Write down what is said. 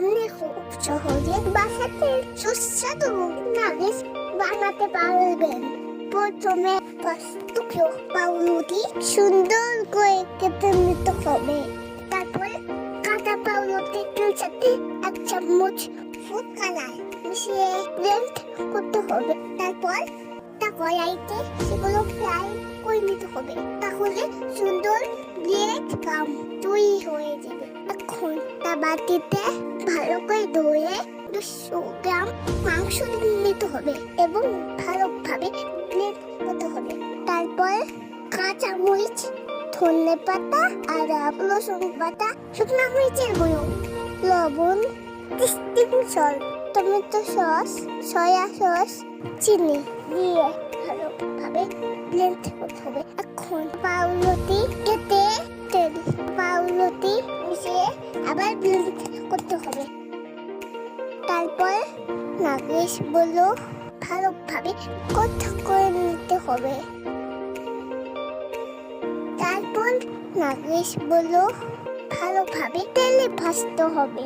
আপনি খুব সহজে বাসাতে সুস্বাদু নাগেস বানাতে পারবেন। প্রথমে পাঁচটুকরো পাউরুটি সুন্দর করে কেটে নিতে হবে। তারপর কাঁচা পাউরুটির সাথে এক চামচ ফুড কালার মিশিয়ে ব্লেন্ড করতে হবে। তারপর তা কড়াইতে সেগুলো ফ্রাই করে নিতে হবে। তাহলে সুন্দর ব্লেড কাম তৈরি হয়ে যাবে। এখন তা বাটিতে ভালো করে ধুয়ে দুশো গ্রাম মাংস নিতে হবে এবং ভালোভাবে ব্লেড করতে হবে। তারপর কাঁচা মরিচ ধনে পাতা আর রসুন পাতা, শুকনো মরিচের গুঁড়ো, লবণ tasting salt, tomato sauce, soya sauce, চিনি দিয়ে ভালোভাবে ব্লেন্ড করতে হবে। এখন পাউরুটি কেটে তেল, পাউরুটি মিশিয়ে আবার ব্লেন্ড করতে হবে। তারপর নাগেশ বলল, ভালোভাবে কথা করে নিতে হবে। তারপর নাগেশ বলল, ভালোভাবে তেলে ভাসতে হবে।